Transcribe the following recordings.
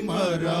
மரா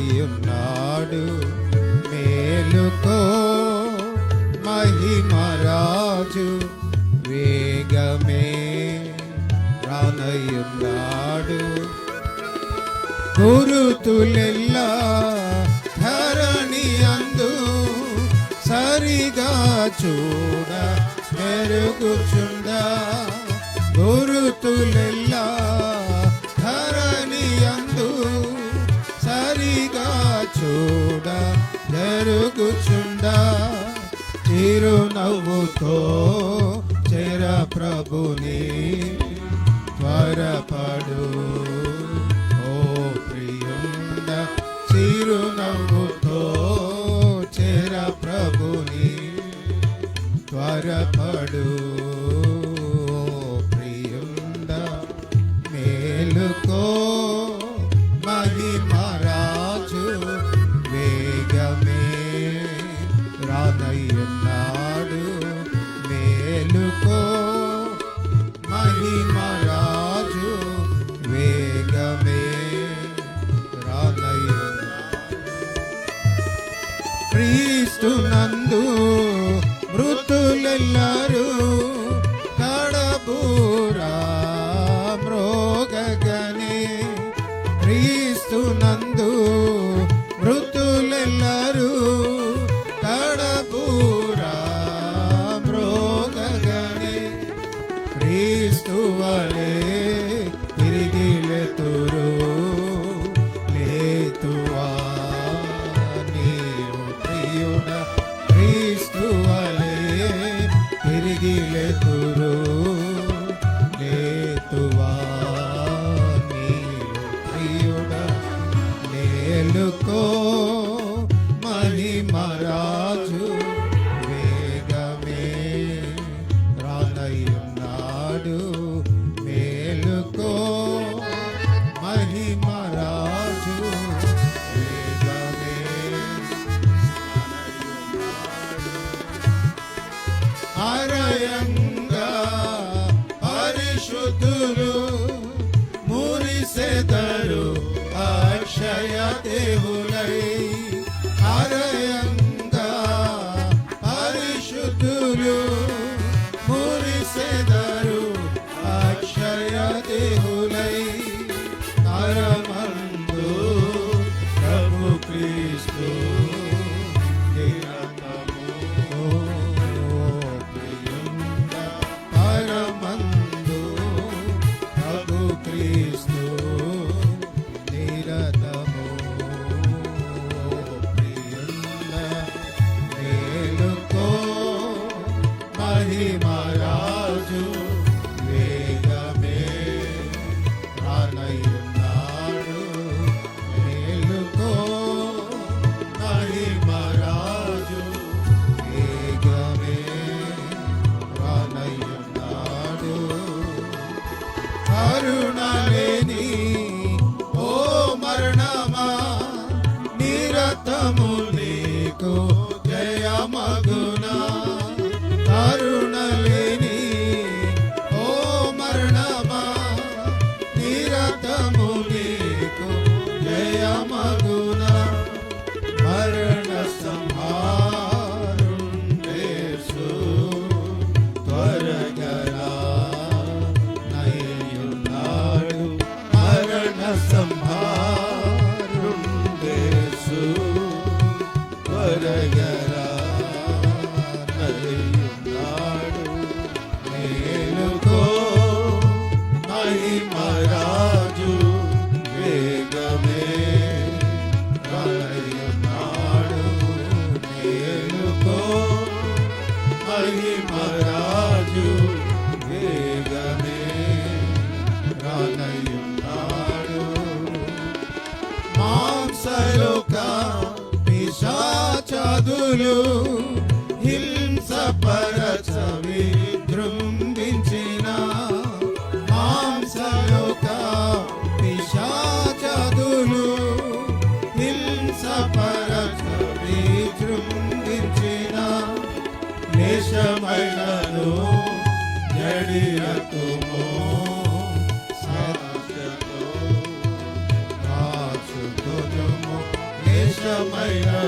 ఉన్నాడు మేలుకో మహిమరాజు వేగమే రానయ్యున్నాడు. గురుతులెల్లా ధరణి అందు సరిగా చూడ మెరుగుచుండా. గురుతులెల్లా చూడ జరుగుచుండ. చిరునవ్వుతో చెర ప్రభుని. క్రీస్తునందు మృతులెల్లారు. కడబూరా మ్రోగగని క్రీస్తునందు அருணா పిశాచాదులు హింస పరచ విజృంభించిన మాంసలోక పిశాచదులు హింస పరచ విజృంభించిన నేషమైనను జడియకుమో సత్యతో కాచుకొనుము నేషమైనను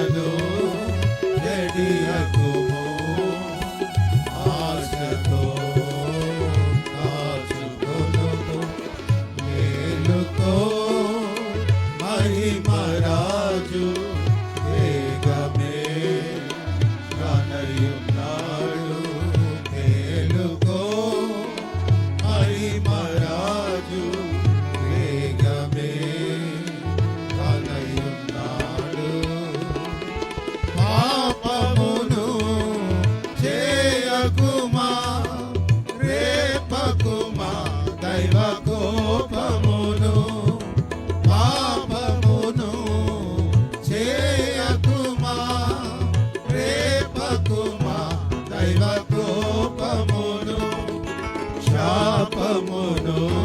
মনো